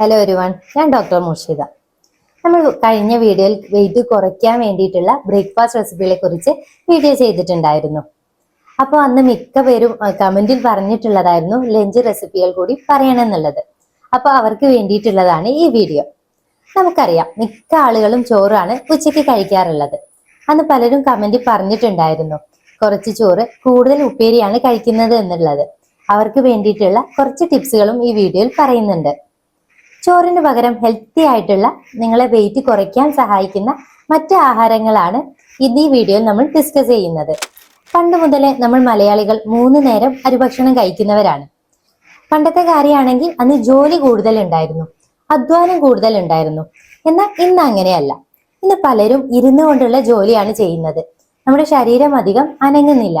Hello ഒരുവൺ ഞാൻ doctor Murshida. നമ്മൾ കഴിഞ്ഞ വീഡിയോയിൽ വെയിറ്റ് കുറയ്ക്കാൻ വേണ്ടിയിട്ടുള്ള ബ്രേക്ക്ഫാസ്റ്റ് റെസിപ്പികളെ കുറിച്ച് വീഡിയോ ചെയ്തിട്ടുണ്ടായിരുന്നു. അപ്പോൾ അന്ന് മിക്ക പേരും കമന്റിൽ പറഞ്ഞിട്ടുള്ളതായിരുന്നു ലഞ്ച് റെസിപ്പികൾ കൂടി പറയണമെന്നുള്ളത്. അപ്പോൾ അവർക്ക് വേണ്ടിയിട്ടുള്ളതാണ് ഈ വീഡിയോ നമുക്കറിയാം മിക്ക ആളുകളും ചോറാണ് ഉച്ചയ്ക്ക് കഴിക്കാറുള്ളത്. അന്ന് പലരും കമന്റിൽ പറഞ്ഞിട്ടുണ്ടായിരുന്നു കുറച്ച് ചോറ് കൂടുതൽ ഉപ്പേരിയാണ് കഴിക്കുന്നത് എന്നുള്ളത്. അവർക്ക് വേണ്ടിയിട്ടുള്ള കുറച്ച് ടിപ്സുകളും ഈ വീഡിയോയിൽ പറയുന്നുണ്ട്. ചോറിന് പകരം ഹെൽത്തി ആയിട്ടുള്ള നിങ്ങളെ വെയിറ്റ് കുറയ്ക്കാൻ സഹായിക്കുന്ന മറ്റ് ആഹാരങ്ങളാണ് ഇന്ന് ഈ വീഡിയോയിൽ നമ്മൾ ഡിസ്കസ് ചെയ്യുന്നത്. പണ്ട് മുതലേ നമ്മൾ മലയാളികൾ മൂന്ന് നേരം അരിഭക്ഷണം കഴിക്കുന്നവരാണ്. പണ്ടത്തെ കാര്യമാണെങ്കിൽ അന്ന് ജോലി കൂടുതൽ ഉണ്ടായിരുന്നു അധ്വാനം കൂടുതൽ ഉണ്ടായിരുന്നു. എന്നാൽ ഇന്ന് അങ്ങനെയല്ല. ഇന്ന് പലരും ഇരുന്നു കൊണ്ടുള്ള ജോലിയാണ് ചെയ്യുന്നത്. നമ്മുടെ ശരീരം അധികം അനങ്ങുന്നില്ല.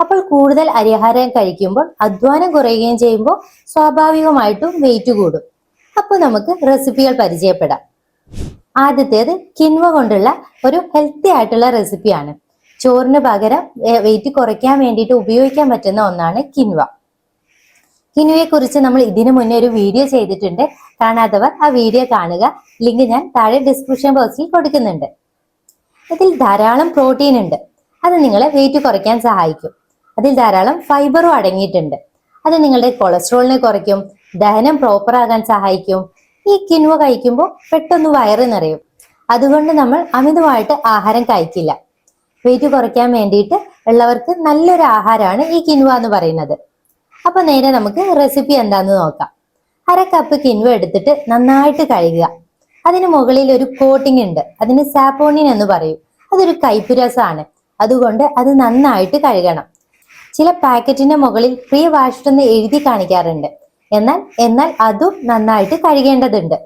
അപ്പോൾ കൂടുതൽ അരിഹാരം കഴിക്കുമ്പോൾ അധ്വാനം കുറയുകയും ചെയ്യുമ്പോൾ സ്വാഭാവികമായിട്ടും വെയിറ്റ് കൂടും. അപ്പോൾ നമുക്ക് റെസിപ്പികൾ പരിചയപ്പെടാം. ആദ്യത്തേത് കിൻവ കൊണ്ടുള്ള ഒരു ഹെൽത്തി ആയിട്ടുള്ള റെസിപ്പിയാണ് ചോറിന് പകരം വെയിറ്റ് കുറയ്ക്കാൻ വേണ്ടിയിട്ട് ഉപയോഗിക്കാൻ പറ്റുന്ന ഒന്നാണ് കിൻവ കിനുവയെ കുറിച്ച് നമ്മൾ ഇതിനു മുന്നേ ഒരു വീഡിയോ ചെയ്തിട്ടുണ്ട്. കാണാത്തവർ ആ വീഡിയോ കാണുക. ലിങ്ക് ഞാൻ താഴെ ഡിസ്ക്രിപ്ഷൻ ബോക്സിൽ കൊടുക്കുന്നുണ്ട്. ഇതിൽ ധാരാളം പ്രോട്ടീൻ ഉണ്ട്. അത് നിങ്ങളെ വെയിറ്റ് കുറയ്ക്കാൻ സഹായിക്കും. അതിൽ ധാരാളം ഫൈബറും അടങ്ങിയിട്ടുണ്ട്. അത് നിങ്ങളുടെ കൊളസ്ട്രോളിനെ കുറയ്ക്കും. ദഹനം പ്രോപ്പർ ആകാൻ സഹായിക്കും. ഈ കിനുവ കഴിക്കുമ്പോൾ പെട്ടെന്ന് വയറ് നിറയും. അതുകൊണ്ട് നമ്മൾ അമിതമായിട്ട് ആഹാരം കഴിക്കില്ല. വെയിറ്റ് കുറയ്ക്കാൻ വേണ്ടിയിട്ട് ഉള്ളവർക്ക് നല്ലൊരു ആഹാരമാണ് ഈ കിനുവ എന്ന് പറയുന്നത്. അപ്പൊ നേരെ നമുക്ക് റെസിപ്പി എന്താന്ന് നോക്കാം. അര കപ്പ് കിൻവ എടുത്തിട്ട് നന്നായിട്ട് കഴുകുക. അതിന് മുകളിൽ ഒരു കോട്ടിംഗ് ഉണ്ട്. അതിന് സാപ്പോണിൻ എന്ന് പറയും. അതൊരു കൈപ്പുരസാണ് അതുകൊണ്ട് അത് നന്നായിട്ട് കഴുകണം. ചില പാക്കറ്റിന്റെ മുകളിൽ പ്രീ വാഷ്ഡ് എന്ന് എഴുതി കാണിക്കാറുണ്ട്. എന്നാൽ എന്നാൽ അതും നന്നായിട്ട് കഴുകേണ്ടതുണ്ട്.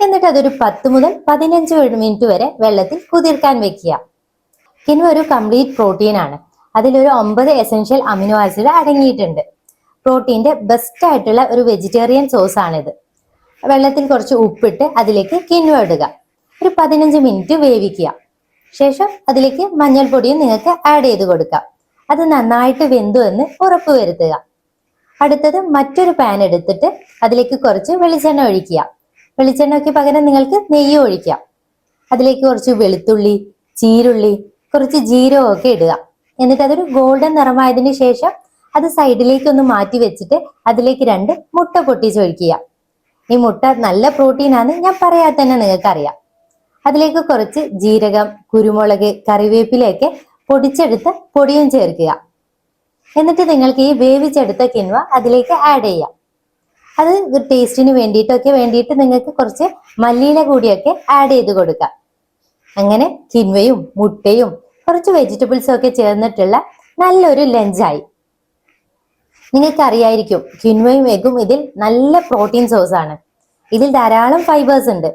എന്നിട്ട് അതൊരു പത്ത് മുതൽ പതിനഞ്ച് മിനിറ്റ് വരെ വെള്ളത്തിൽ കുതിർക്കാൻ വെക്കുക. കിൻവ ഒരു കംപ്ലീറ്റ് പ്രോട്ടീൻ ആണ്. അതിലൊരു ഒമ്പത് എസെൻഷ്യൽ അമിനോ ആസിഡ് അടങ്ങിയിട്ടുണ്ട്. പ്രോട്ടീന്റെ ബെസ്റ്റ് ആയിട്ടുള്ള ഒരു വെജിറ്റേറിയൻ സോസ് ആണിത്. വെള്ളത്തിൽ കുറച്ച് ഉപ്പിട്ട് അതിലേക്ക് കിൻവ ഇടുക. ഒരു പതിനഞ്ച് മിനിറ്റ് വേവിക്കുക. ശേഷം അതിലേക്ക് മഞ്ഞൾപ്പൊടിയും നിങ്ങൾക്ക് ആഡ് ചെയ്ത് കൊടുക്കാം. അത് നന്നായിട്ട് വെന്തു എന്ന് ഉറപ്പ് വരുത്തുക. അടുത്തത് മറ്റൊരു പാൻ എടുത്തിട്ട് അതിലേക്ക് കുറച്ച് വെളിച്ചെണ്ണ ഒഴിക്കുക. വെളിച്ചെണ്ണയ്ക്ക് പകരം നിങ്ങൾക്ക് നെയ്യ് ഒഴിക്കാം. അതിലേക്ക് കുറച്ച് വെളുത്തുള്ളി ചീരുള്ളി കുറച്ച് ജീരകം ഒക്കെ ഇടുക. എന്നിട്ട് അതൊരു ഗോൾഡൻ നിറമായതിനു ശേഷം അത് സൈഡിലേക്ക് ഒന്ന് മാറ്റി വെച്ചിട്ട് അതിലേക്ക് രണ്ട് മുട്ട പൊട്ടിച്ച് ഒഴിക്കുക. ഈ മുട്ട നല്ല പ്രോട്ടീൻ ആണ് ഞാൻ പറയാതെ തന്നെ നിങ്ങൾക്ക് അറിയാം അതിലേക്ക് കുറച്ച് ജീരകം കുരുമുളക് കറിവേപ്പിലയൊക്കെ പൊടിച്ചെടുത്ത് പൊടിയും ചേർക്കുക. എന്നിട്ട് നിങ്ങൾക്ക് ഈ വേവിച്ചെടുത്ത കിൻവ അതിലേക്ക് ആഡ് ചെയ്യാം. അത് ടേസ്റ്റിന് വേണ്ടിയിട്ടൊക്കെ വേണ്ടിയിട്ട് നിങ്ങൾക്ക് കുറച്ച് മല്ലിയില കൂടിയൊക്കെ ആഡ് ചെയ്ത് കൊടുക്കാം. അങ്ങനെ കിൻവയും മുട്ടയും കുറച്ച് വെജിറ്റബിൾസും ഒക്കെ ചേർന്നിട്ടുള്ള നല്ലൊരു ലഞ്ചായി. നിങ്ങൾക്ക് അറിയായിരിക്കും കിൻവയും എഗും ഇതിൽ നല്ല പ്രോട്ടീൻ സോഴ്സ് ആണ്. ഇതിൽ ധാരാളം ഫൈബേഴ്സ് ഉണ്ട്.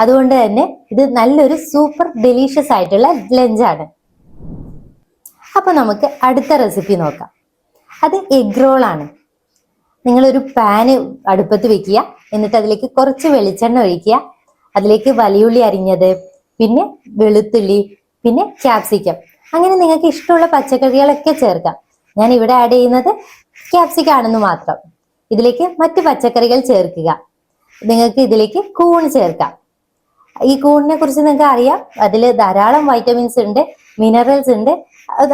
അതുകൊണ്ട് തന്നെ ഇത് നല്ലൊരു സൂപ്പർ ഡെലീഷ്യസ് ആയിട്ടുള്ള ലഞ്ചാണ്. അപ്പൊ നമുക്ക് അടുത്ത റെസിപ്പി നോക്കാം. അത് എഗ് റോൾ ആണ്. നിങ്ങളൊരു പാന് അടുപ്പത്ത് വെക്കുക. എന്നിട്ട് അതിലേക്ക് കുറച്ച് വെളിച്ചെണ്ണ ഒഴിക്കുക. അതിലേക്ക് വലിയുള്ളി അരിഞ്ഞത് പിന്നെ വെളുത്തുള്ളി പിന്നെ ക്യാപ്സിക്കം അങ്ങനെ നിങ്ങൾക്ക് ഇഷ്ടമുള്ള പച്ചക്കറികളൊക്കെ ചേർക്കാം. ഞാൻ ഇവിടെ ആഡ് ചെയ്യുന്നത് ക്യാപ്സിക്കം ആണെന്ന് മാത്രം. ഇതിലേക്ക് മറ്റ് പച്ചക്കറികൾ ചേർക്കുക. നിങ്ങൾക്ക് ഇതിലേക്ക് കൂൺ ചേർക്കാം. ഈ കൂണിനെ കുറിച്ച് നിങ്ങൾക്ക് അറിയാം. അതിൽ ധാരാളം വൈറ്റമിൻസ് ഉണ്ട് മിനറൽസ് ഉണ്ട്.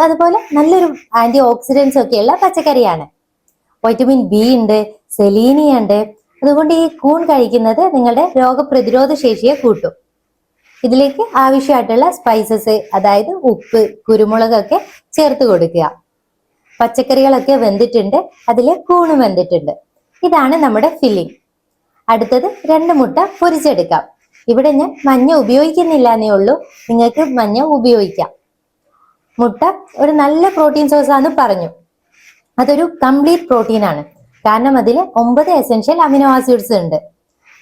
അതുപോലെ നല്ലൊരു ആന്റി ഓക്സിഡൻസ് ഒക്കെയുള്ള പച്ചക്കറിയാണ്. വൈറ്റമിൻ ബി ഉണ്ട് സെലീനിയ ഉണ്ട്. അതുകൊണ്ട് ഈ കൂൺ കഴിക്കുന്നത് നിങ്ങളുടെ രോഗപ്രതിരോധ ശേഷിയെ കൂട്ടും. ഇതിലേക്ക് ആവശ്യമായിട്ടുള്ള സ്പൈസസ് അതായത് ഉപ്പ് കുരുമുളകൊക്കെ ചേർത്ത് കൊടുക്കുക. പച്ചക്കറികളൊക്കെ വെന്തിട്ടുണ്ട് അതിൽ കൂണ് വെന്തിട്ടുണ്ട്. ഇതാണ് നമ്മുടെ ഫില്ലിംഗ് അടുത്തത് രണ്ട് മുട്ട പൊരിച്ചെടുക്കാം. ഇവിടെ ഞാൻ മഞ്ഞ ഉപയോഗിക്കുന്നില്ല എന്നേ ഉള്ളൂ. നിങ്ങൾക്ക് മഞ്ഞ ഉപയോഗിക്കാം. മുട്ട ഒരു നല്ല പ്രോട്ടീൻ സോഴ്സ് ആണെന്ന് പറഞ്ഞു. അതൊരു കംപ്ലീറ്റ് പ്രോട്ടീൻ ആണ്. കാരണം അതിൽ ഒമ്പത് എസെൻഷ്യൽ അമിനോ ആസിഡ്സ് ഉണ്ട്.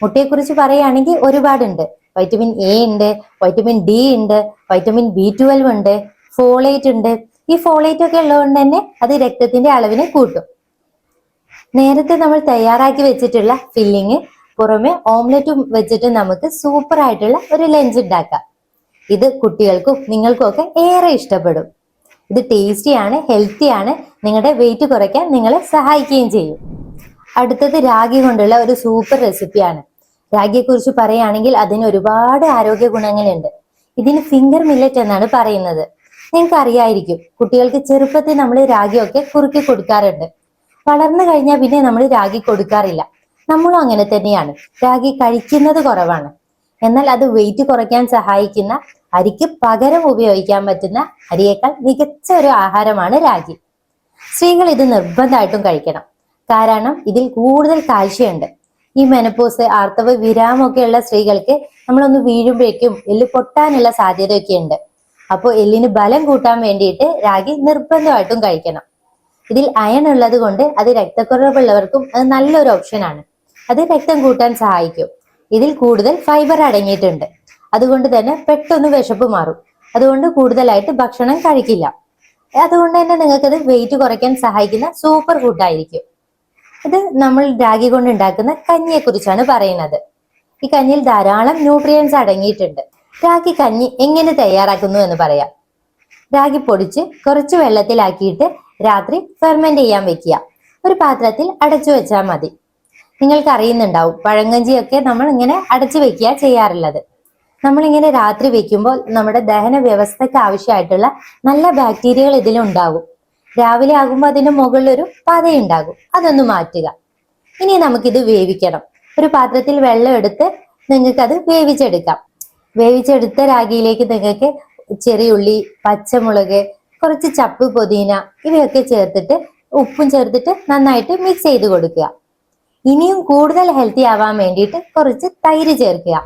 മുട്ടയെക്കുറിച്ച് പറയുകയാണെങ്കിൽ ഒരുപാടുണ്ട്. വൈറ്റമിൻ എ ഉണ്ട് വൈറ്റമിൻ ഡി ഉണ്ട് വൈറ്റമിൻ ബി ട്വൽവ് ഉണ്ട് ഫോളേറ്റ് ഉണ്ട്. ഈ ഫോളേറ്റ് ഒക്കെ ഉള്ളതുകൊണ്ട് തന്നെ അത് രക്തത്തിന്റെ അളവിനെ കൂട്ടും. നേരത്തെ നമ്മൾ തയ്യാറാക്കി വെച്ചിട്ടുള്ള ഫില്ലിങ് പുറമെ ഓംലെറ്റും വെച്ചിട്ട് നമുക്ക് സൂപ്പർ ആയിട്ടുള്ള ഒരു ലഞ്ച് ഉണ്ടാക്കാം. ഇത് കുട്ടികൾക്കും നിങ്ങൾക്കും ഒക്കെ ഏറെ ഇഷ്ടപ്പെടും. ഇത് ടേസ്റ്റിയാണ് ഹെൽത്തിയാണ് നിങ്ങളുടെ വെയിറ്റ് കുറയ്ക്കാൻ നിങ്ങളെ സഹായിക്കുകയും ചെയ്യും. അടുത്തത് രാഗി കൊണ്ടുള്ള ഒരു സൂപ്പർ റെസിപ്പിയാണ് രാഗിയെ കുറിച്ച് പറയുകയാണെങ്കിൽ അതിന് ഒരുപാട് ആരോഗ്യ ഗുണങ്ങളുണ്ട്. ഇതിന് ഫിംഗർ മില്ലറ്റ് എന്നാണ് പറയുന്നത്. നിങ്ങൾക്ക് അറിയായിരിക്കും കുട്ടികൾക്ക് ചെറുപ്പത്തിൽ നമ്മൾ രാഗിയൊക്കെ കുറുക്കി കൊടുക്കാറുണ്ട്. വളർന്നു കഴിഞ്ഞാൽ പിന്നെ നമ്മൾ രാഗി കൊടുക്കാറില്ല. നമ്മളും അങ്ങനെ തന്നെയാണ്. രാഗി കഴിക്കുന്നത് കുറവാണ്. എന്നാൽ അത് വെയിറ്റ് കുറയ്ക്കാൻ സഹായിക്കുന്ന അരിക്ക് പകരം ഉപയോഗിക്കാൻ പറ്റുന്ന അരിയേക്കാൾ മികച്ച ഒരു ആഹാരമാണ് രാഗി. സ്ത്രീകൾ ഇത് നിർബന്ധമായിട്ടും കഴിക്കണം. കാരണം ഇതിൽ കൂടുതൽ കാൽഷ്യമുണ്ട് ഈ മെനപ്പോസ് ആർത്തവ വിരാമൊക്കെ ഉള്ള സ്ത്രീകൾക്ക് നമ്മളൊന്ന് വീഴുമ്പോഴേക്കും എല്ല് പൊട്ടാനുള്ള സാധ്യതയൊക്കെ ഉണ്ട്. അപ്പോൾ എല്ലിന് ബലം കൂട്ടാൻ വേണ്ടിയിട്ട് രാഗി നിർബന്ധമായിട്ടും കഴിക്കണം. ഇതിൽ അയൺ ഉള്ളത് കൊണ്ട് അത് രക്തക്കുറവുള്ളവർക്കും അത് നല്ലൊരു ഓപ്ഷനാണ് അത് രക്തം കൂട്ടാൻ സഹായിക്കും. ഇതിൽ കൂടുതൽ ഫൈബർ അടങ്ങിയിട്ടുണ്ട്. അതുകൊണ്ട് തന്നെ പെട്ടെന്ന് വിശപ്പ് മാറും. അതുകൊണ്ട് കൂടുതലായിട്ട് ഭക്ഷണം കഴിക്കില്ല. അതുകൊണ്ട് തന്നെ നിങ്ങൾക്കത് വെയിറ്റ് കുറയ്ക്കാൻ സഹായിക്കുന്ന സൂപ്പർ ഫുഡായിരിക്കും ഇത് നമ്മൾ രാഗി കൊണ്ട് ഉണ്ടാക്കുന്ന കഞ്ഞിയെ കുറിച്ചാണ് പറയുന്നത്. ഈ കഞ്ഞിയിൽ ധാരാളം ന്യൂട്രിയൻസ് അടങ്ങിയിട്ടുണ്ട്. രാഗി കഞ്ഞി എങ്ങനെ തയ്യാറാക്കുന്നു എന്ന് പറയാം. രാഗി പൊടിച്ച് കുറച്ച് വെള്ളത്തിലാക്കിയിട്ട് രാത്രി ഫെർമെന്റ് ചെയ്യാൻ വെക്കുക. ഒരു പാത്രത്തിൽ അടച്ചു വെച്ചാൽ മതി. നിങ്ങൾക്ക് അറിയുന്നുണ്ടാവും പഴങ്കഞ്ചിയൊക്കെ നമ്മൾ ഇങ്ങനെ അടച്ചു വെക്കുക ചെയ്യാറുള്ളത്. നമ്മളിങ്ങനെ രാത്രി വെക്കുമ്പോൾ നമ്മുടെ ദഹന വ്യവസ്ഥയ്ക്ക് ആവശ്യമായിട്ടുള്ള നല്ല ബാക്ടീരിയകൾ ഇതിലുണ്ടാകും. രാവിലെ ആകുമ്പോൾ അതിന് മുകളിലൊരു പതയുണ്ടാകും. അതൊന്ന് മാറ്റുക. ഇനി നമുക്കിത് വേവിക്കണം. ഒരു പാത്രത്തിൽ വെള്ളം എടുത്ത് നിങ്ങൾക്കത് വേവിച്ചെടുക്കാം. വേവിച്ചെടുത്ത രാഗിയിലേക്ക് നിങ്ങൾക്ക് ചെറിയുള്ളി പച്ചമുളക് കുറച്ച് ചപ്പ് പുതിന ഇവയൊക്കെ ചേർത്തിട്ട് ഉപ്പും ചേർത്തിട്ട് നന്നായിട്ട് മിക്സ് ചെയ്ത് കൊടുക്കുക. ഇനിയും കൂടുതൽ ഹെൽത്തി ആവാൻ വേണ്ടിയിട്ട് കുറച്ച് തൈര് ചേർക്കുക.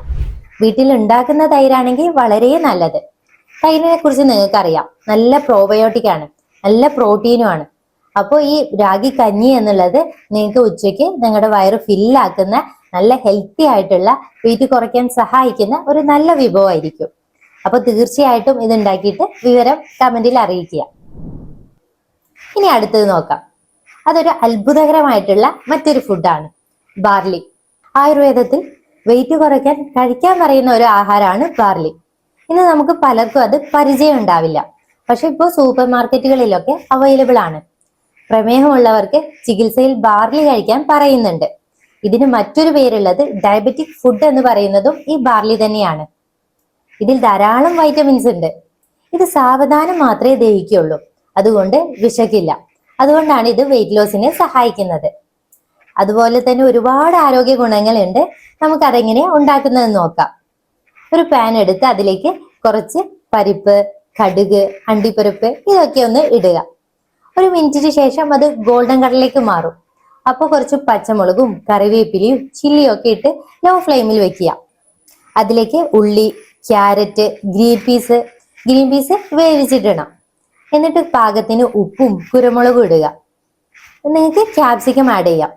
വീട്ടിൽ ഉണ്ടാക്കുന്ന തൈരാണെങ്കിൽ വളരെ നല്ലത്. തൈരിനെ കുറിച്ച് നിങ്ങൾക്കറിയാം. നല്ല പ്രോബയോട്ടിക് ആണ്. നല്ല പ്രോട്ടീനും ആണ്. അപ്പോൾ ഈ രാഗി കഞ്ഞി എന്നുള്ളത് നിങ്ങൾക്ക് ഉച്ചയ്ക്ക് നിങ്ങളുടെ വയറ് ഫില്ലാക്കുന്ന നല്ല ഹെൽത്തി ആയിട്ടുള്ള വെയിറ്റ് കുറയ്ക്കാൻ സഹായിക്കുന്ന ഒരു നല്ല വിഭവമായിരിക്കും. അപ്പൊ തീർച്ചയായിട്ടും ഇത് ഉണ്ടാക്കിയിട്ട് വിവരം കമന്റിൽ അറിയിക്കുക. ഇനി അടുത്തത് നോക്കാം. അതൊരു അത്ഭുതകരമായിട്ടുള്ള മറ്റൊരു ഫുഡാണ് ബാർലി. ആയുർവേദത്തിൽ വെയിറ്റ് കുറയ്ക്കാൻ കഴിക്കാൻ പറയുന്ന ഒരു ആഹാരമാണ് ബാർലി. ഇന്ന് നമുക്ക് പലർക്കും അത് പരിചയം ഉണ്ടാവില്ല. പക്ഷെ ഇപ്പോൾ സൂപ്പർ മാർക്കറ്റുകളിലൊക്കെ അവൈലബിൾ ആണ്. പ്രമേഹമുള്ളവർക്ക് ചികിത്സയിൽ ബാർലി കഴിക്കാൻ പറയുന്നുണ്ട്. ഇതിന് മറ്റൊരു പേരുള്ളത് ഡയബറ്റിക് ഫുഡ് എന്ന് പറയുന്നതും ഈ ബാർലി തന്നെയാണ്. ഇതിൽ ധാരാളം വൈറ്റമിൻസ് ഉണ്ട്. ഇത് സാവധാനം മാത്രമേ ദഹിക്കുള്ളൂ അതുകൊണ്ട് വിശക്കില്ല. അതുകൊണ്ടാണ് ഇത് വെയിറ്റ് ലോസിനെ സഹായിക്കുന്നത്. അതുപോലെ തന്നെ ഒരുപാട് ആരോഗ്യ ഗുണങ്ങളുണ്ട് നമുക്കതെങ്ങനെ ഉണ്ടാക്കുന്നത് നോക്കാം. ഒരു പാൻ എടുത്ത് അതിലേക്ക് കുറച്ച് പരിപ്പ് കടുക് അണ്ടിപ്പരിപ്പ് ഇതൊക്കെ ഒന്ന് ഇടുക. ഒരു മിനിറ്റിന് ശേഷം അത് ഗോൾഡൻ കളറിലേക്ക് മാറും. അപ്പോൾ കുറച്ച് പച്ചമുളകും കറിവേപ്പിലയും ചില്ലിയും ഒക്കെ ഇട്ട് ലോ ഫ്ലെയിമിൽ വെക്കുക. അതിലേക്ക് ഉള്ളി carrot green peas green peas വേവിച്ചിടണം എന്നിട്ട് പാകത്തിന് ഉപ്പും കുരുമുളകും ഇടുക. നിങ്ങൾക്ക് ക്യാപ്സിക്കം ആഡ് ചെയ്യാം.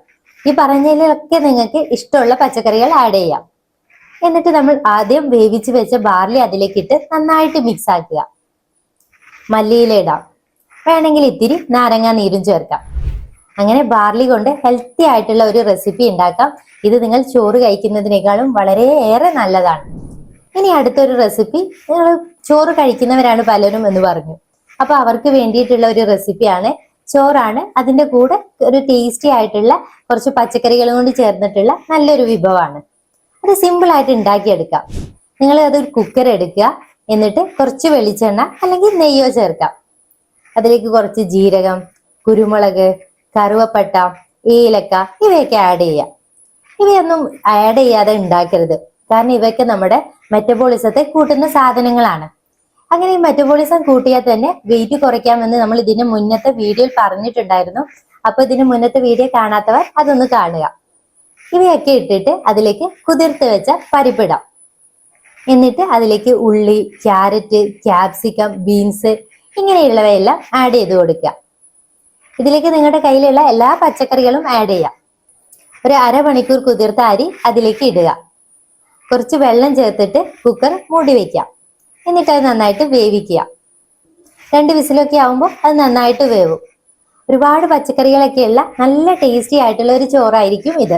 ഈ പറഞ്ഞതിലൊക്കെ നിങ്ങൾക്ക് ഇഷ്ടമുള്ള പച്ചക്കറികൾ ആഡ് ചെയ്യാം. എന്നിട്ട് നമ്മൾ ആദ്യം വേവിച്ച് വെച്ച ബാർലി അതിലേക്ക് ഇട്ട് നന്നായിട്ട് മിക്സ് ആക്കുക. മല്ലിയില ഇടാം. വേണമെങ്കിൽ ഇത്തിരി നാരങ്ങ നീരും ചേർക്കാം. അങ്ങനെ ബാർലി കൊണ്ട് ഹെൽത്തി ആയിട്ടുള്ള ഒരു റെസിപ്പി ഉണ്ടാക്കാം. ഇത് നിങ്ങൾ ചോറ് കഴിക്കുന്നതിനേക്കാളും വളരെ ഏറെ നല്ലതാണ്. ഇനി അടുത്തൊരു റെസിപ്പി നിങ്ങൾ ചോറ് കഴിക്കുന്നവരാണ് പലരും എന്ന് പറഞ്ഞു. അപ്പൊ അവർക്ക് വേണ്ടിയിട്ടുള്ള ഒരു റെസിപ്പിയാണ് ചോറാണ്. അതിന്റെ കൂടെ ഒരു ടേസ്റ്റി ആയിട്ടുള്ള കുറച്ച് പച്ചക്കറികളും കൊണ്ട് ചേർന്നിട്ടുള്ള നല്ലൊരു വിഭവമാണ്. അത് സിമ്പിൾ ആയിട്ട് ഉണ്ടാക്കിയെടുക്കാം. നിങ്ങൾ അതൊരു കുക്കർ എടുക്കുക. എന്നിട്ട് കുറച്ച് വെളിച്ചെണ്ണ അല്ലെങ്കിൽ നെയ്യോ ചേർക്കാം. അതിലേക്ക് കുറച്ച് ജീരകം കുരുമുളക് കറുവപ്പട്ട ഏലക്ക ഇവയൊക്കെ ആഡ് ചെയ്യാം. ഇവയൊന്നും ആഡ് ചെയ്യാതെ ഉണ്ടാക്കരുത്. കാരണം ഇവയൊക്കെ നമ്മുടെ മെറ്റബോളിസത്തെ കൂട്ടുന്ന സാധനങ്ങളാണ്. അങ്ങനെ ഈ മെറ്റബോളിസം കൂട്ടിയാൽ തന്നെ വെയിറ്റ് കുറയ്ക്കാമെന്ന് നമ്മൾ ഇതിന് മുന്നത്തെ വീഡിയോയിൽ പറഞ്ഞിട്ടുണ്ടായിരുന്നു. അപ്പൊ ഇതിന് മുന്നത്തെ വീഡിയോ കാണാത്തവർ അതൊന്ന് കാണുക. ഇവയൊക്കെ ഇട്ടിട്ട് അതിലേക്ക് കുതിർത്ത് വെച്ച പരിപ്പിടാം. എന്നിട്ട് അതിലേക്ക് ഉള്ളി ക്യാരറ്റ് ക്യാപ്സിക്കം ബീൻസ് ഇങ്ങനെയുള്ളവയെല്ലാം ആഡ് ചെയ്ത് കൊടുക്കുക. ഇതിലേക്ക് നിങ്ങളുടെ കയ്യിലുള്ള എല്ലാ പച്ചക്കറികളും ആഡ് ചെയ്യാം. ഒരു അരമണിക്കൂർ കുതിർത്ത അരി അതിലേക്ക് ഇടുക. കുറച്ച് വെള്ളം ചേർത്തിട്ട് കുക്കർ മൂടി വെക്കാം. എന്നിട്ട് അത് നന്നായിട്ട് വേവിക്കുക. രണ്ട് വിസിലൊക്കെ ആവുമ്പോൾ അത് നന്നായിട്ട് വേവും. ഒരുപാട് പച്ചക്കറികളൊക്കെയുള്ള നല്ല ടേസ്റ്റി ആയിട്ടുള്ള ഒരു ചോറായിരിക്കും ഇത്.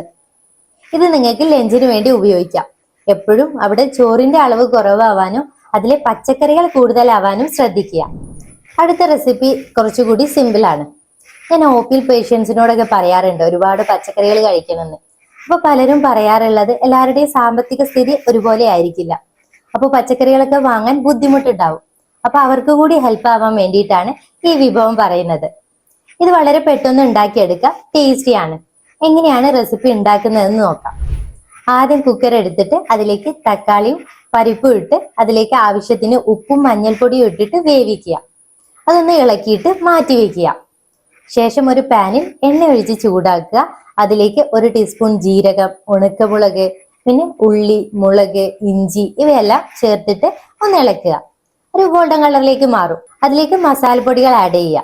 ഇത് നിങ്ങൾക്ക് ലഞ്ചിന് വേണ്ടി ഉപയോഗിക്കാം. എപ്പോഴും അവിടെ ചോറിന്റെ അളവ് കുറവാവാനും അതിലെ പച്ചക്കറികൾ കൂടുതലാവാനും ശ്രദ്ധിക്കുക. അടുത്ത റെസിപ്പി കുറച്ചുകൂടി സിമ്പിൾ ആണ്. ഞാൻ ഓപ്പിൽ പേഷ്യൻസിനോടൊക്കെ പറയാറുണ്ട് ഒരുപാട് പച്ചക്കറികൾ കഴിക്കണമെന്ന്. അപ്പൊ പലരും പറയാറുള്ളത് എല്ലാവരുടെയും സാമ്പത്തിക സ്ഥിതി ഒരുപോലെ ആയിരിക്കില്ല. അപ്പൊ പച്ചക്കറികളൊക്കെ വാങ്ങാൻ ബുദ്ധിമുട്ടുണ്ടാവും. അപ്പൊ അവർക്ക് കൂടി ഹെൽപ്പ് ആവാൻ വേണ്ടിയിട്ടാണ് ഈ വിഭവം പറയുന്നത്. ഇത് വളരെ പെട്ടെന്ന് ഉണ്ടാക്കിയെടുക്കുക ടേസ്റ്റിയാണ് എങ്ങനെയാണ് റെസിപ്പി ഉണ്ടാക്കുന്നതെന്ന് നോക്കാം. ആദ്യം കുക്കർ എടുത്തിട്ട് അതിലേക്ക് തക്കാളിയും പരിപ്പും ഇട്ട് അതിലേക്ക് ആവശ്യത്തിന് ഉപ്പും മഞ്ഞൾപ്പൊടിയും ഇട്ടിട്ട് വേവിക്കുക. അതൊന്ന് ഇളക്കിയിട്ട് മാറ്റി വെക്കുക. ശേഷം ഒരു പാനിൽ എണ്ണ ഒഴിച്ച് ചൂടാക്കുക. അതിലേക്ക് ഒരു ടീസ്പൂൺ ജീരകം ഉണക്കമുളക് പിന്നെ ഉള്ളി മുളക് ഇഞ്ചി ഇവയെല്ലാം ചേർത്തിട്ട് ഒന്ന് ഇളക്കുക. ഒരു ഗോൾഡൻ കളറിലേക്ക് മാറും. അതിലേക്ക് മസാലപ്പൊടികൾ ആഡ് ചെയ്യുക.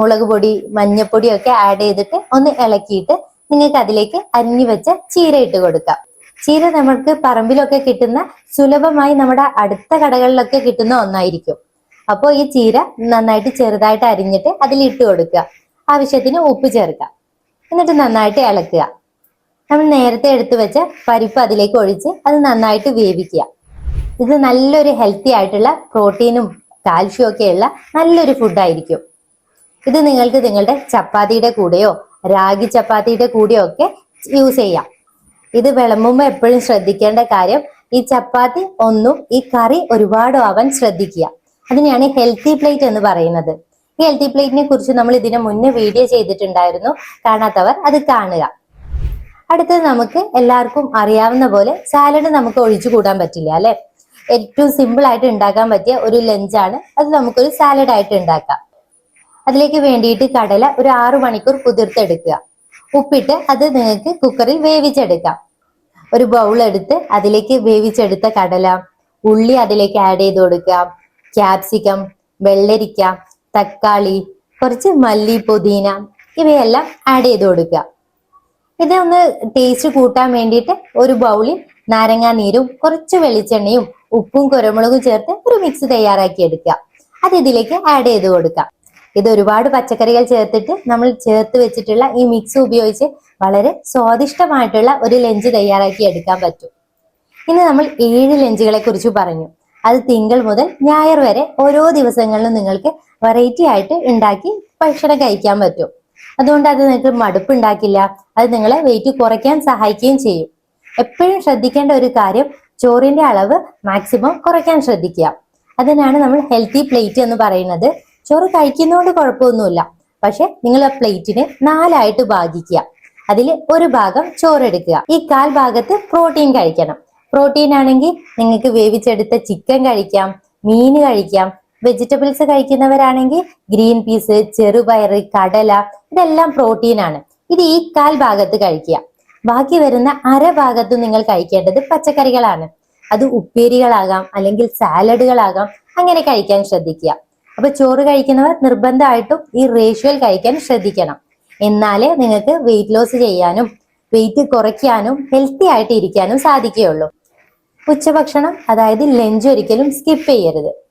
മുളക് പൊടി മഞ്ഞപ്പൊടി ഒക്കെ ആഡ് ചെയ്തിട്ട് ഒന്ന് ഇളക്കിയിട്ട് നിങ്ങൾക്ക് അതിലേക്ക് അരിഞ്ഞു വെച്ച ചീര ഇട്ട് കൊടുക്കാം. ചീര നമുക്ക് പറമ്പിലൊക്കെ കിട്ടുന്ന സുലഭമായി നമ്മുടെ അടുത്ത കടകളിലൊക്കെ കിട്ടുന്ന ഒന്നായിരിക്കും. അപ്പോൾ ഈ ചീര നന്നായിട്ട് ചെറുതായിട്ട് അരിഞ്ഞിട്ട് അതിൽ ഇട്ട് കൊടുക്കുക. ആവശ്യത്തിന് ഉപ്പ് ചേർക്കുക എന്നിട്ട് നന്നായിട്ട് ഇളക്കുക. നമ്മൾ നേരത്തെ എടുത്തു വെച്ച പരിപ്പ് അതിലേക്ക് ഒഴിച്ച് അത് നന്നായിട്ട് വേവിക്കുക. ഇത് നല്ലൊരു ഹെൽത്തി ആയിട്ടുള്ള പ്രോട്ടീനും കാൽഷ്യം ഒക്കെ ഉള്ള നല്ലൊരു ഫുഡായിരിക്കും ഇത് നിങ്ങൾക്ക് നിങ്ങളുടെ ചപ്പാത്തിയുടെ കൂടെയോ രാഗി ചപ്പാത്തിയുടെ കൂടെയോ ഒക്കെ യൂസ് ചെയ്യാം. ഇത് വിളമ്പുമ്പോൾ എപ്പോഴും ശ്രദ്ധിക്കേണ്ട കാര്യം ഈ ചപ്പാത്തി ഒന്നും ഈ കറി ഒരുപാട് ആവാൻ ശ്രദ്ധിക്കുക. അതിനെയാണ് ഹെൽത്തി പ്ലേറ്റ് എന്ന് പറയുന്നത്. ഈ ഹെൽത്തി പ്ലേറ്റിനെ കുറിച്ച് നമ്മൾ ഇതിനു മുന്നേ വീഡിയോ ചെയ്തിട്ടുണ്ടായിരുന്നു. കാണാത്തവർ അത് കാണുക. അടുത്തത് നമുക്ക് എല്ലാവർക്കും അറിയാവുന്ന പോലെ സാലഡ് നമുക്ക് ഒഴിച്ചു കൂടാൻ പറ്റില്ല അല്ലെ? ഏറ്റവും സിമ്പിൾ ആയിട്ട് ഉണ്ടാക്കാൻ പറ്റിയ ഒരു ലഞ്ചാണ് അത് നമുക്കൊരു സാലഡ് ആയിട്ട് ഉണ്ടാക്കാം. അതിലേക്ക് വേണ്ടിയിട്ട് കടല ഒരു ആറു മണിക്കൂർ കുതിർത്തെടുക്കുക. ഉപ്പിട്ട് അത് നിങ്ങൾക്ക് കുക്കറിൽ വേവിച്ചെടുക്കാം. ഒരു ബൗൾ എടുത്ത് അതിലേക്ക് വേവിച്ചെടുത്ത കടല ഉള്ളി അതിലേക്ക് ആഡ് ചെയ്ത് കൊടുക്കുക. ക്യാപ്സിക്കം വെള്ളരിക്ക തക്കാളി കുറച്ച് മല്ലി പുതിന ഇവയെല്ലാം ആഡ് ചെയ്ത് കൊടുക്കുക. ഇതൊന്ന് ടേസ്റ്റ് കൂട്ടാൻ വേണ്ടിയിട്ട് ഒരു ബൗളിൽ നാരങ്ങാ നീരും കുറച്ച് വെളിച്ചെണ്ണയും ഉപ്പും കുരുമുളകും ചേർത്ത് ഒരു മിക്സ് തയ്യാറാക്കി എടുക്കുക. അത് ഇതിലേക്ക് ആഡ് ചെയ്ത് കൊടുക്കാം. ഇത് ഒരുപാട് പച്ചക്കറികൾ ചേർത്തിട്ട് നമ്മൾ ചേർത്ത് വെച്ചിട്ടുള്ള ഈ മിക്സ് ഉപയോഗിച്ച് വളരെ സ്വാദിഷ്ടമായിട്ടുള്ള ഒരു ലഞ്ച് തയ്യാറാക്കി എടുക്കാൻ പറ്റും. ഇന്ന് നമ്മൾ ഏഴ് ലഞ്ചുകളെ കുറിച്ച് പറഞ്ഞു. അത് തിങ്കൾ മുതൽ ഞായർ വരെ ഓരോ ദിവസങ്ങളിലും നിങ്ങൾക്ക് വെറൈറ്റി ആയിട്ട് ഉണ്ടാക്കി ഭക്ഷണം കഴിക്കാൻ പറ്റും. അതുകൊണ്ട് അത് നിങ്ങൾക്ക് മടുപ്പുണ്ടാക്കില്ല. അത് നിങ്ങളെ വെയിറ്റ് കുറയ്ക്കാൻ സഹായിക്കുകയും ചെയ്യും. എപ്പോഴും ശ്രദ്ധിക്കേണ്ട ഒരു കാര്യം ചോറിന്റെ അളവ് മാക്സിമം കുറയ്ക്കാൻ ശ്രദ്ധിക്കുക. അതിനാണ് നമ്മൾ ഹെൽത്തി പ്ലേറ്റ് എന്ന് പറയുന്നത്. ചോറ് കഴിക്കുന്നതുകൊണ്ട് കുഴപ്പമൊന്നുമില്ല. പക്ഷെ നിങ്ങൾ ആ പ്ലേറ്റിനെ നാലായിട്ട് ഭാഗിക്കുക. അതിൽ ഒരു ഭാഗം ചോറെടുക്കുക. ഈ കാൽ ഭാഗത്ത് പ്രോട്ടീൻ കഴിക്കണം. പ്രോട്ടീൻ ആണെങ്കിൽ നിങ്ങൾക്ക് വേവിച്ചെടുത്ത ചിക്കൻ കഴിക്കാം മീൻ കഴിക്കാം വെജിറ്റബിൾസ് കഴിക്കുന്നവരാണെങ്കിൽ ഗ്രീൻ പീസ് ചെറുപയർ കടല ഇതെല്ലാം പ്രോട്ടീൻ ആണ്. ഇത് ഈ കാൽ ഭാഗത്ത് കഴിക്കുക. ബാക്കി വരുന്ന അര ഭാഗത്ത് നിങ്ങൾ കഴിക്കേണ്ടത് പച്ചക്കറികളാണ്. അത് ഉപ്പേരികളാകാം അല്ലെങ്കിൽ സാലഡുകളാകാം. അങ്ങനെ കഴിക്കാൻ ശ്രദ്ധിക്കുക. അപ്പൊ ചോറ് കഴിക്കുന്നവർ നിർബന്ധമായിട്ടും ഈ റേഷ്യോയിൽ കഴിക്കാൻ ശ്രദ്ധിക്കണം. എന്നാലേ നിങ്ങൾക്ക് വെയിറ്റ് ലോസ് ചെയ്യാനും വെയിറ്റ് കുറയ്ക്കാനും ഹെൽത്തി ആയിട്ട് ഇരിക്കാനും സാധിക്കുകയുള്ളൂ. ഉച്ചഭക്ഷണം അതായത് ലഞ്ച് ഒരിക്കലും സ്കിപ്പ് ചെയ്യരുത്.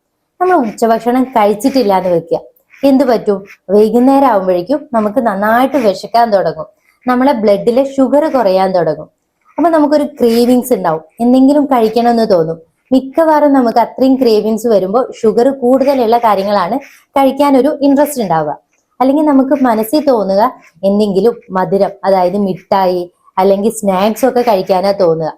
നമ്മൾ ഉച്ചഭക്ഷണം കഴിച്ചിട്ടില്ല എന്ന് വെക്കുക. എന്ത് പറ്റും? വൈകുന്നേരം ആകുമ്പോഴേക്കും നമുക്ക് നന്നായിട്ട് വിശക്കാൻ തുടങ്ങും. നമ്മളെ ബ്ലഡിലെ ഷുഗർ കുറയാൻ തുടങ്ങും. അപ്പൊ നമുക്കൊരു ക്രേവിങ്സ് ഉണ്ടാവും. എന്തെങ്കിലും കഴിക്കണമെന്ന് തോന്നും. മിക്കവാറും നമുക്ക് അത്രയും ക്രേവിങ്സ് വരുമ്പോൾ ഷുഗർ കൂടുതലുള്ള കാര്യങ്ങളാണ് കഴിക്കാൻ ഒരു ഇൻട്രസ്റ്റ് ഉണ്ടാവുക. അല്ലെങ്കിൽ നമുക്ക് മനസ്സിൽ തോന്നുക എന്തെങ്കിലും മധുരം അതായത് മിഠായി അല്ലെങ്കിൽ സ്നാക്സ് ഒക്കെ കഴിക്കാനാ തോന്നുക.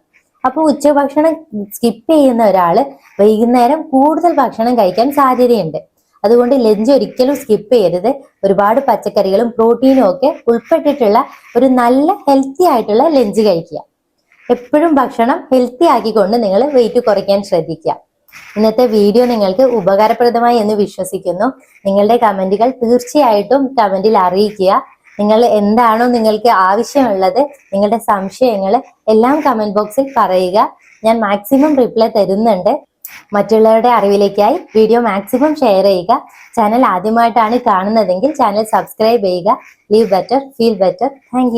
അപ്പോൾ ഉച്ചഭക്ഷണം സ്കിപ്പ് ചെയ്യുന്ന ഒരാൾ വൈകുന്നേരം കൂടുതൽ ഭക്ഷണം കഴിക്കാൻ സാധ്യതയുണ്ട്. അതുകൊണ്ട് ലഞ്ച് ഒരിക്കലും സ്കിപ്പ് ചെയ്യരുത്. ഒരുപാട് പച്ചക്കറികളും പ്രോട്ടീനും ഒക്കെ ഉൾപ്പെട്ടിട്ടുള്ള ഒരു നല്ല ഹെൽത്തി ആയിട്ടുള്ള ലഞ്ച് കഴിക്കുക. എപ്പോഴും ഭക്ഷണം ഹെൽത്തി ആക്കിക്കൊണ്ട് നിങ്ങൾ വെയിറ്റ് കുറയ്ക്കാൻ ശ്രദ്ധിക്കുക. ഇന്നത്തെ വീഡിയോ നിങ്ങൾക്ക് ഉപകാരപ്രദമായി എന്ന് വിശ്വസിക്കുന്നു. നിങ്ങളുടെ കമന്റുകൾ തീർച്ചയായിട്ടും കമന്റിൽ അറിയിക്കുക. നിങ്ങൾ എന്താണോ നിങ്ങൾക്ക് ആവശ്യമുള്ളത് നിങ്ങളുടെ സംശയങ്ങൾ എല്ലാം കമന്റ് ബോക്സിൽ പറയുക. ഞാൻ മാക്സിമം റിപ്ലൈ തരുന്നുണ്ട്. മറ്റുള്ളവരുടെ അറിവിലേക്കായി വീഡിയോ മാക്സിമം ഷെയർ ചെയ്യുക. ചാനൽ ആദ്യമായിട്ടാണ് കാണുന്നതെങ്കിൽ ചാനൽ സബ്സ്ക്രൈബ് ചെയ്യുക. Live better feel better thank